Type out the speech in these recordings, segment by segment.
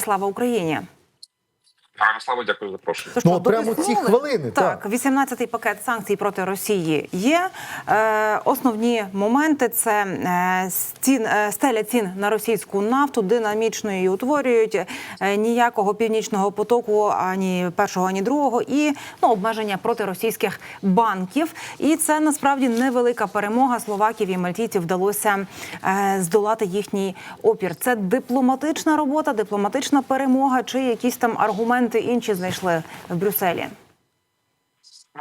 Слава Україні! Героям слава, дякую за запрошення. Ну, прямо ці хвилини, Так, так. 18-й пакет санкцій проти Росії є. Е, основні моменти це е, цін, е, стеля цін на російську нафту, динамічно її утворюють. Е, ніякого північного потоку ані першого, ані другого, і ну, обмеження проти російських банків. І це насправді невелика перемога словаків і мальтійців вдалося е, здолати їхній опір. Це дипломатична робота, дипломатична перемога, чи якісь там аргументи інші знайшли в Брюсселі.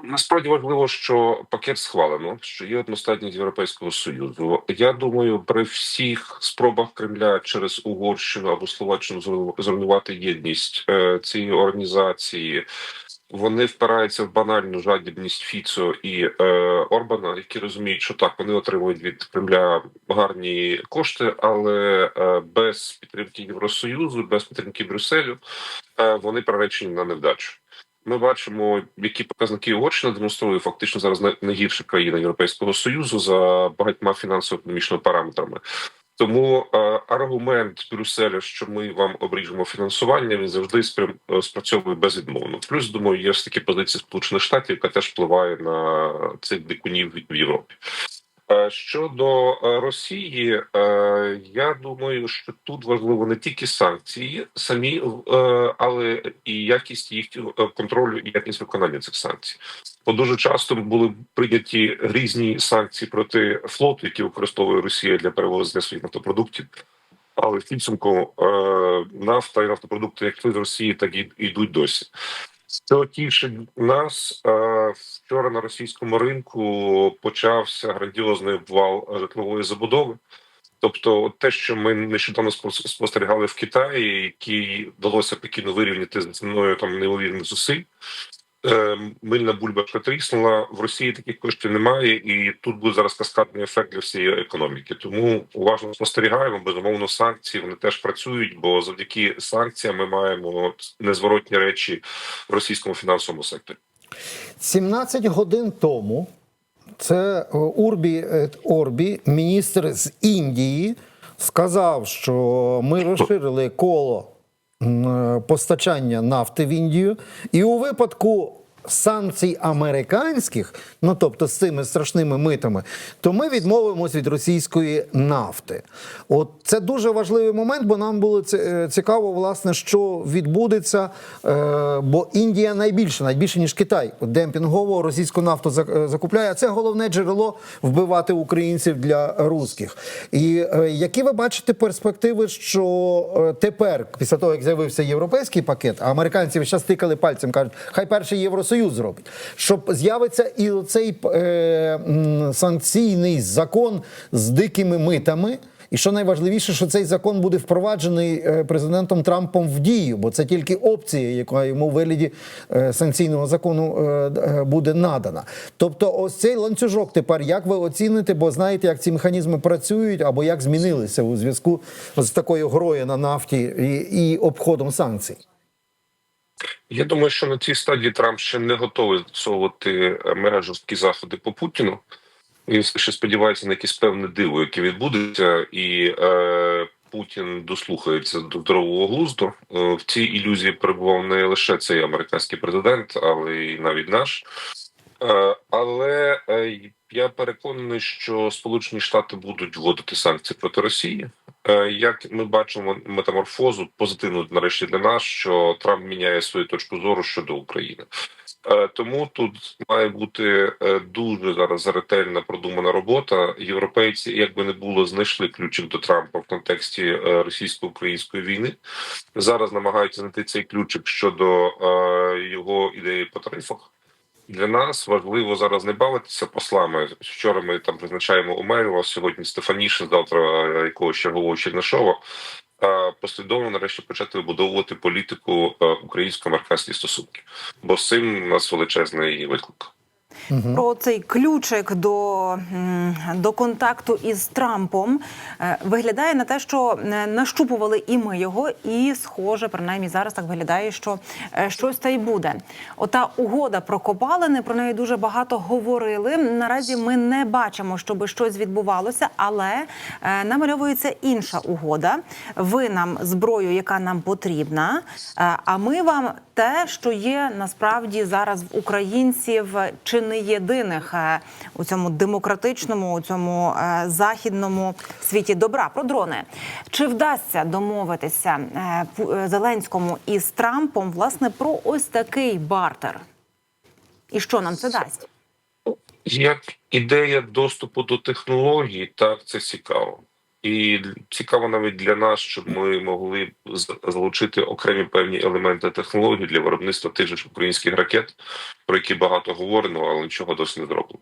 Насправді важливо, що пакет схвалено, що є одностатність Європейського союзу. Я думаю, при всіх спробах Кремля через Угорщину або Словаччину зруйнувати єдність е, цієї організації. Вони впираються в банальну жадібність Фіцо і е, Орбана, які розуміють, що так вони отримують від Кремля гарні кошти, але е, без підтримки Євросоюзу, без підтримки Брюсселю, е, вони приречені на невдачу. Ми бачимо, які показники Угорщина демонструє фактично зараз най- найгірша країна Європейського союзу за багатьма фінансово-економічними параметрами. Тому е, аргумент Брюсселя, що ми вам обріжемо фінансування, він завжди спрям- е, спрацьовує безвідмовно. Плюс думаю, є ж такі позиції Сполучених Штатів, яка теж впливає на цих дикунів в Європі. Е, Щодо е, Росії, е, я думаю, що тут важливо не тільки санкції самі, але і якість е, контролю і якість виконання цих санкцій. Бо дуже часто були прийняті різні санкції проти флоту, які використовує Росія для перевозення своїх нафтопродуктів. Але в підсумку нафта і нафтопродукти, як з Росії, так і йдуть досі. Що тішить нас вчора на російському ринку почався грандіозний обвал житлової забудови. Тобто, те, що ми нещодавно спос- спостерігали в Китаї, який вдалося покійно вирівняти з ціною там неймовірних зусиль. Е, Мильна бульбашка тріснула в Росії таких коштів немає, і тут буде зараз каскадний ефект для всієї економіки. Тому уважно спостерігаємо. Безумовно, санкції вони теж працюють, бо завдяки санкціям ми маємо незворотні речі в російському фінансовому секторі. 17 годин тому це е, Урбі Орбі, міністр з Індії, сказав, що ми розширили коло е, постачання нафти в Індію, і у випадку. Санкцій американських, ну тобто з цими страшними митами, то ми відмовимось від російської нафти. От це дуже важливий момент, бо нам було е, цікаво, власне, що відбудеться. Е, бо Індія найбільше, найбільше ніж Китай, демпінгово російську нафту е, закупляє. Це головне джерело вбивати українців для русських. І які ви бачите перспективи, що тепер, після того як з'явився європейський пакет, а американці час тикали пальцем, кажуть, хай перший євросоюз зробить, щоб з'явиться і цей санкційний закон з дикими митами. І що найважливіше, що цей закон буде впроваджений е, президентом Трампом в дію, бо це тільки опція, яка йому в вигляді е, санкційного закону е, е, буде надана. Тобто, ось цей ланцюжок тепер як ви оціните, бо знаєте, як ці механізми працюють, або як змінилися у зв'язку з такою грою на нафті і, і обходом санкцій. Я думаю, що на цій стадії Трамп ще не готовий застосовувати е, мега жорсткі заходи по Путіну. Він ще сподівається на якесь певне диво, яке відбудеться, і е, Путін дослухається до здорового глузду. Е, в цій ілюзії перебував не лише цей американський президент, але й навіть наш. Е, але е, я переконаний, що Сполучені Штати будуть вводити санкції проти Росії. Е, Як ми бачимо метаморфозу позитивну нарешті для нас, що Трамп міняє свою точку зору щодо України. Тому тут має бути дуже зараз ретельна продумана робота. Європейці, як би не було, знайшли ключик до Трампа в контексті російсько-української війни. Зараз намагаються знайти цей ключик щодо його ідеї по тарифах. Для нас важливо зараз не бавитися послами. Вчора ми там призначаємо Умерова, сьогодні Стефанішин, завтра е, якогось чергового Чернишова. Послідовно нарешті почати вибудовувати політику е, українсько-американські стосунки, бо з цим у нас величезний виклик. Про цей ключик до, до контакту із Трампом е, виглядає на те, що е, нащупували і ми його, і схоже, принаймні зараз так виглядає, що е, щось та й буде. Ота угода про копалини про неї дуже багато говорили. Наразі ми не бачимо, щоб щось відбувалося, але намальовується інша угода. Ви нам зброю, яка нам потрібна. А ми вам те, що є насправді зараз в українців чи не єдиних е, у цьому демократичному, у цьому е, західному світі добра. Про дрони чи вдасться домовитися е, Зеленському із Трампом власне про ось такий бартер? І що нам це дасть? Як ідея доступу до технологій, так це цікаво. І цікаво навіть для нас, щоб ми могли залучити окремі певні елементи технологій для виробництва тих же українських ракет, про які багато говорено, але нічого досі не зроблено.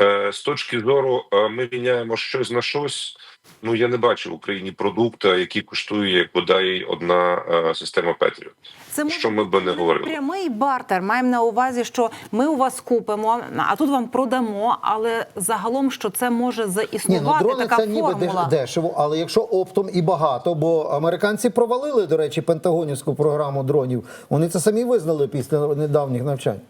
Е, З точки зору, е, ми міняємо щось на щось. Ну я не бачу в Україні продукта, який коштує як бодай одна е, система Петріот. Це може Що ми би не говорили. прямий бартер. Маємо на увазі, що ми у вас купимо, а тут вам продамо. Але загалом, що це може Ні, ну заіснувати дрони така це ніби формула. деш- дешево, але якщо оптом і багато, бо американці провалили, до речі, пентагонівську програму дронів. Вони це самі визнали після недавніх навчань.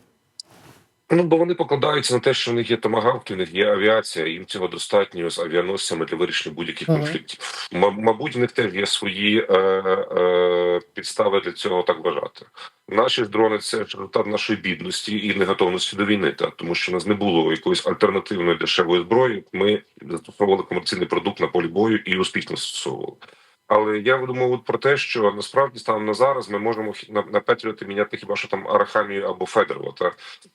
Ну, бо вони покладаються на те, що в них є томагавки, в них є авіація, їм цього достатньо з авіаносцями для вирішення будь-яких Мгм. конфліктів. М- мабуть, в них теж є свої е, е, підстави для цього так вважати. Наші ж дрони це результат нашої бідності і неготовності до війни, та тому що в нас не було якоїсь альтернативної дешевої зброї. Ми застосовували комерційний продукт на полі бою і успішно застосовували. Але я думав от про те, що насправді станом на зараз ми можемо на, на Петріоти міняти хіба що там Арахамію або Федорова. Та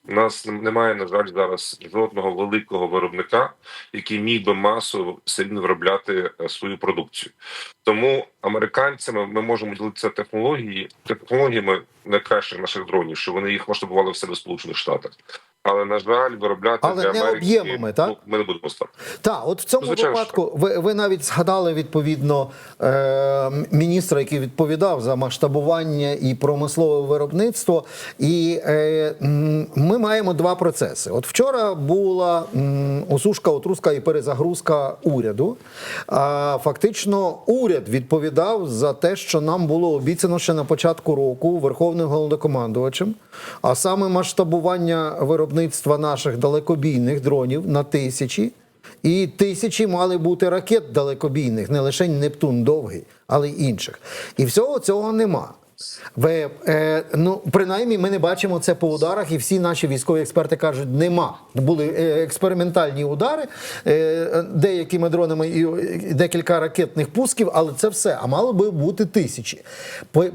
у нас немає на жаль зараз жодного великого виробника, який міг би масово сильно виробляти е, свою продукцію. Тому американцями ми можемо ділитися технології технологіями найкращих наших дронів, що вони їх масштабували в себе в Сполучених Штатах. Але на жаль, виробляти Але для не Америки об'ємами, так? ну, ми не будемо ставити. Так, от в цьому Звичайно, випадку ви, ви навіть згадали відповідно е, міністра, який відповідав за масштабування і промислове виробництво. І е, ми маємо два процеси. От вчора була м, осушка, отруска і перезагрузка уряду. А фактично, уряд відповідав за те, що нам було обіцяно ще на початку року верховним головнокомандувачем, а саме масштабування виробництва наших далекобійних дронів на тисячі. І тисячі мали бути ракет далекобійних, не лише Нептун довгий, але й інших. І всього цього нема. Ви, е, ну, принаймні, ми не бачимо це по ударах, і всі наші військові експерти кажуть, нема. Були е, експериментальні удари е, деякими дронами і і декілька ракетних пусків, але це все. А мало би бути тисячі.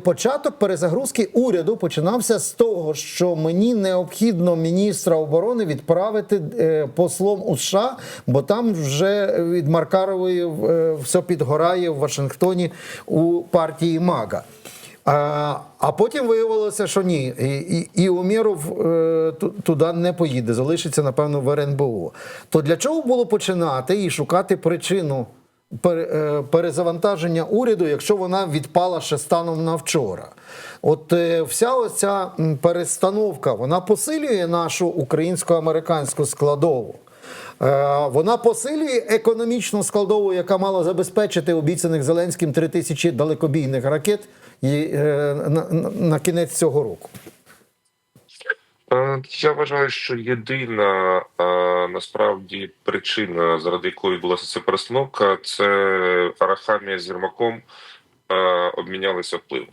Початок перезагрузки уряду починався з того, що мені необхідно міністра оборони відправити е, послом у США, бо там вже від Маркарової е, все підгорає в Вашингтоні у партії Мага. А, а потім виявилося, що ні, і, і, і Умєров е, туди не поїде, залишиться, напевно, в РНБО. То для чого було починати і шукати причину е, перезавантаження уряду, якщо вона відпала ще станом на вчора? От е, вся оця перестановка вона посилює нашу українсько-американську складову. Е, Вона посилює економічну складову, яка мала забезпечити обіцяних Зеленським 3 тисячі далекобійних ракет е, на, кінець цього року. Е, Я вважаю, що єдина насправді причина, заради якої була ця перестановка, це Арахамія з Єрмаком обмінялися впливом.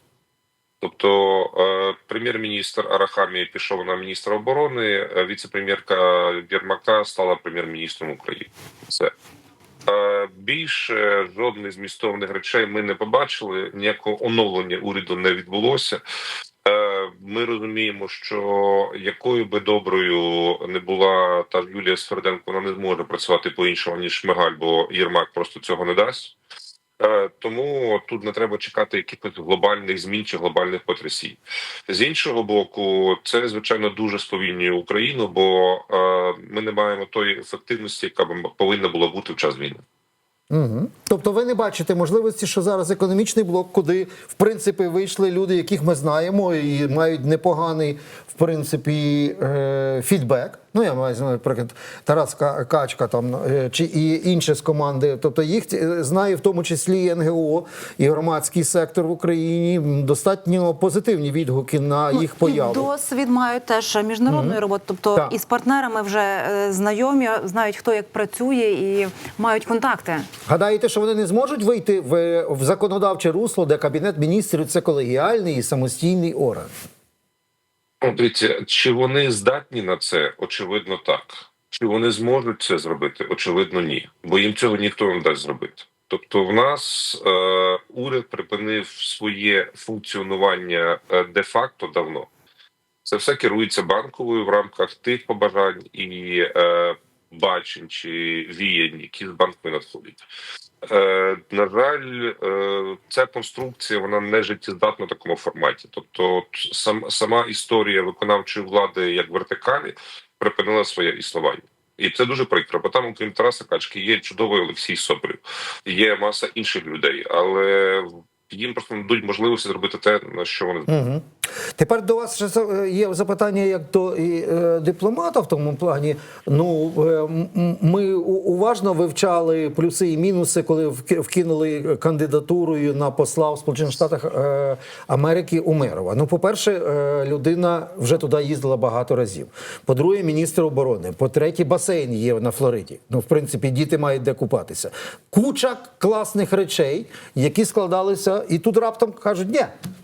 Тобто е, прем'єр-міністр Арахамії пішов на міністра оборони, е, віце-прем'єрка Єрмака стала прем'єр-міністром України. Все. Е, Більше жодних змістовних речей ми не побачили. Ніякого оновлення уряду не відбулося. Ми розуміємо, що якою би доброю не була та Юлія Сверденко, вона не зможе працювати по іншому ніж Шмигаль, бо Єрмак просто цього не дасть. Е, Тому тут не треба чекати якихось глобальних змін чи глобальних потрясінь. З іншого боку, це звичайно дуже сповільнює Україну, бо е, ми не маємо тої ефективності, яка б повинна була бути в час війни. Угу. Тобто ви не бачите можливості, що зараз економічний блок, куди в принципі вийшли люди, яких ми знаємо, і мають непоганий в принципі е, фідбек. Ну, я маю наприклад, Тарас Качка там е, чи і інші з команди. Тобто їх е, знає в тому числі і НГО і громадський сектор в Україні. Достатньо позитивні відгуки на їх І появу. досвід мають теж міжнародної роботи. Тобто Так. із партнерами вже е, знайомі, знають хто як працює і мають контакти. Гадаєте, що вони не зможуть вийти в, в законодавче русло, де кабінет міністрів це колегіальний і самостійний орган? Дивіться, чи вони здатні на це? Очевидно, так. Чи вони зможуть це зробити? Очевидно, ні. Бо їм цього ніхто не дасть зробити. Тобто, в нас е, уряд припинив своє функціонування е, де-факто давно. Це все керується банковою в рамках тих побажань і е, бачень чи віянь, які з банкою надходять. Е, на жаль, е, ця конструкція вона не життєздатна в такому форматі. Тобто, сам, сама історія виконавчої влади як вертикалі припинила своє існування. І це дуже прикро, бо там, окрім Тараса Качки, є чудовий Олексій Соболєв, є маса інших людей, але їм просто дадуть можливості зробити те, на що вони Угу. Тепер до вас ще є запитання як до е, дипломата в тому плані. Ну е, ми уважно вивчали плюси і мінуси, коли вки- вкинули кандидатурою на посла в Сполучених Штатах е, Америки Умерова. Ну, по-перше, е, людина вже туди їздила багато разів. По-друге, міністр оборони. По-третє, басейн є на Флориді. Ну, в принципі, діти мають де купатися. Куча класних речей, які складалися, і тут раптом кажуть, ні,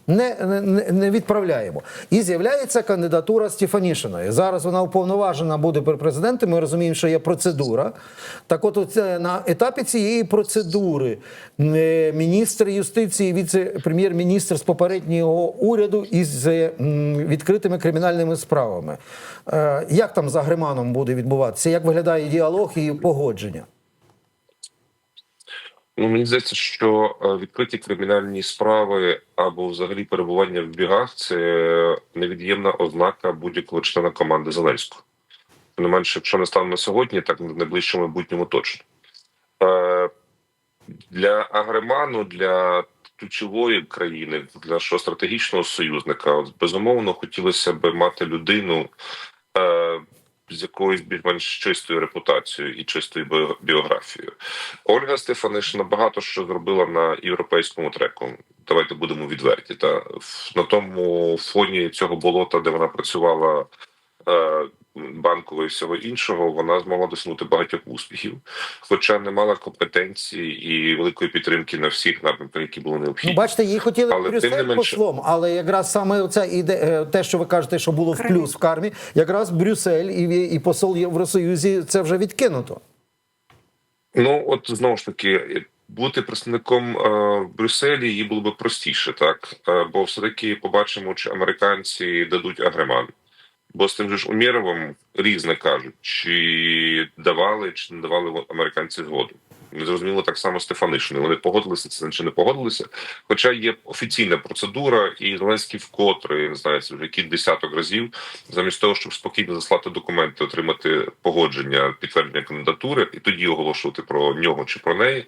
не, не, не відправляємо. І з'являється кандидатура Стефанішиної. Зараз вона уповноважена буде при президенті. Ми розуміємо, що є процедура. Так, от на етапі цієї процедури е, міністр юстиції, віце-прем'єр-міністр з попереднього уряду із е, відкритими кримінальними справами. Е, Як там за Гриманом буде відбуватися? Як виглядає діалог і погодження? Ну, мені здається, що е, відкриті кримінальні справи або взагалі перебування в бігах це невід'ємна ознака будь-якого члена команди Зеленського. Не менше, якщо не стане на сьогодні, так в найближчому майбутньому точно. Е, Для Агреману, для ключової країни, для нашого стратегічного союзника, безумовно, хотілося б мати людину. З якоюсь більш-менш чистою репутацією і чистою біо- біографією. Ольга Стефанишина багато що зробила на європейському треку. Давайте будемо відверті. Та на тому фоні цього болота, де вона працювала е, банково і всього іншого, вона змогла досягнути багатьох успіхів, хоча не мала компетенції і великої підтримки на всіх напрямках, які були Ну, бачите, її хотіли Але в Брюссель менше- послом, але якраз саме це іде е, те, що ви кажете, що було в плюс в кармі, якраз Брюссель і, і посол Євросоюзі це вже відкинуто. Ну от знову ж таки, бути представником е, в Брюсселі їй було б простіше, так Е, бо все таки побачимо, чи американці дадуть агреман. Бо з тим же ж Умєровим різне кажуть, чи давали, чи не давали американці згоду. Незрозуміло так само Стефанишини. Вони погодилися це чи не погодилися. Хоча є офіційна процедура, і Зеленський вкотре не знаю, це вже який десяток разів, замість того, щоб спокійно заслати документи, отримати погодження, підтвердження кандидатури, і тоді оголошувати про нього чи про неї.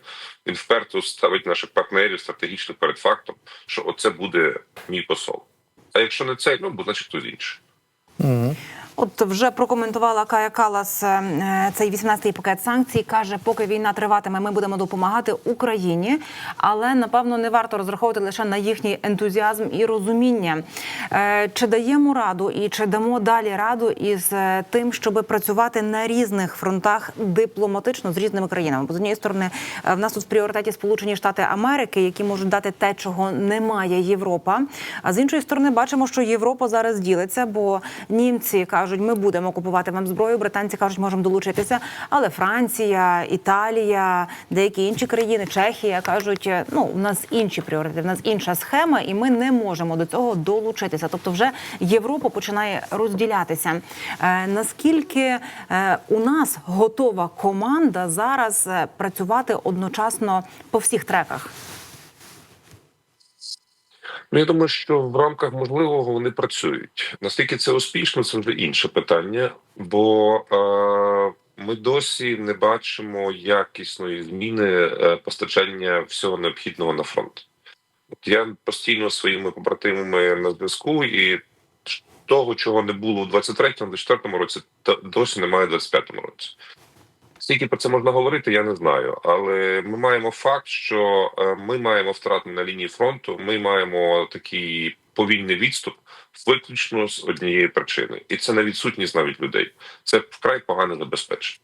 Він вперто ставить наших партнерів стратегічно перед фактом, що оце буде мій посол. А якщо не цей, ну бо значить хтось інший. 嗯。От вже прокоментувала Кая Калас е, цей 18-й пакет санкцій. каже, поки війна триватиме, ми будемо допомагати Україні, але напевно не варто розраховувати лише на їхній ентузіазм і розуміння. Е, Чи даємо раду і чи дамо далі раду із е, тим, щоб працювати на різних фронтах дипломатично з різними країнами? Бо з однієї сторони, е, в нас тут в пріоритеті Сполучені Штати Америки, які можуть дати те, чого немає Європа. А з іншої сторони, бачимо, що Європа зараз ділиться, бо німці кажуть, ми будемо купувати вам зброю. Британці кажуть, можемо долучитися. Але Франція, Італія, деякі інші країни, Чехія кажуть, ну у нас інші пріоритети, в нас інша схема, і ми не можемо до цього долучитися. Тобто, вже Європа починає розділятися. Е, наскільки е, у нас готова команда зараз е, працювати одночасно по всіх треках? Ну, я думаю, що в рамках можливого вони працюють. Наскільки це успішно, це вже інше питання, бо е, ми досі не бачимо якісної зміни е, постачання всього необхідного на фронт. От я постійно своїми побратимами на зв'язку, і того, чого не було у 23-му, 24-му році, досі немає у 25-му році. Скільки про це можна говорити, я не знаю. Але ми маємо факт, що е, ми маємо втрати на лінії фронту. Ми маємо такий повільний відступ, виключно з однієї причини, і це не відсутність навіть людей. Це вкрай погане забезпечення.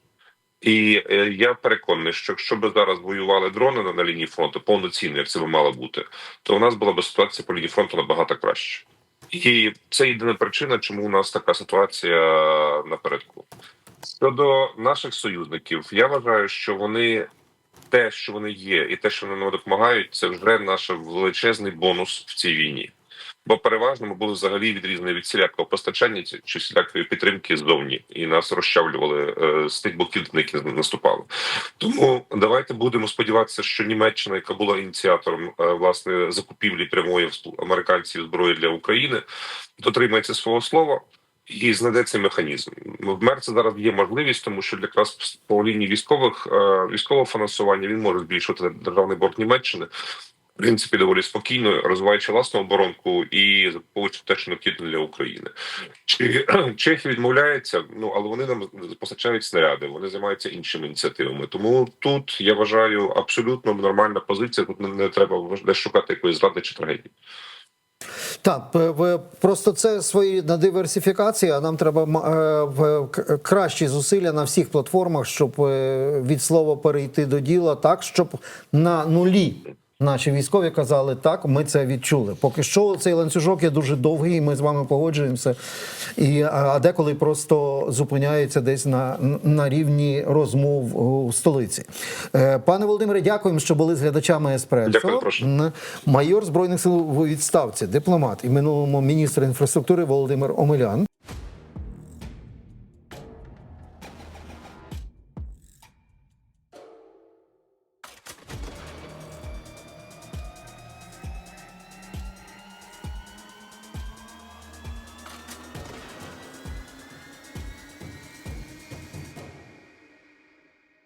І е, я переконаний, що якщо б зараз воювали дрони на, на лінії фронту повноцінно, як це би мало бути, то у нас була б ситуація по лінії фронту набагато краще. І це єдина причина, чому у нас така ситуація напередку. Щодо наших союзників, я вважаю, що вони те, що вони є, і те, що вони нам допомагають, це вже наш величезний бонус в цій війні. Бо переважно ми були взагалі відрізані від всілякого постачання чи- всілякої підтримки ззовні, і нас розчавлювали е, з тих боків, на які наступали. Тому давайте будемо сподіватися, що Німеччина, яка була ініціатором е, власне закупівлі прямої американців зброї для України, дотримається свого слова. І знайде цей механізм. В Мерце зараз є можливість, тому що якраз по лінії військових е, військового фінансування він може збільшувати державний борг Німеччини. В принципі, доволі спокійно розвиваючи власну оборонку і закуповуючи те, що необхідно для України. Чи Чехія відмовляється? Ну але вони нам постачають снаряди, вони займаються іншими ініціативами. Тому тут я вважаю абсолютно нормальна позиція. Тут не, треба десь шукати якоїсь зради чи трагедії. Так, просто це своєрідна диверсифікація. Нам треба е, кращі зусилля на всіх платформах, щоб е, від слова перейти до діла, так щоб на нулі. Наші військові казали, так, ми це відчули. Поки що цей ланцюжок є дуже довгий, і ми з вами погоджуємося. І, а деколи просто зупиняється десь на, на рівні розмов у столиці. Е, Пане Володимире, дякуємо, що були з глядачами Еспресо. Дякую, прошу. Майор збройних сил у відставці, дипломат і минулому міністр інфраструктури Володимир Омелян.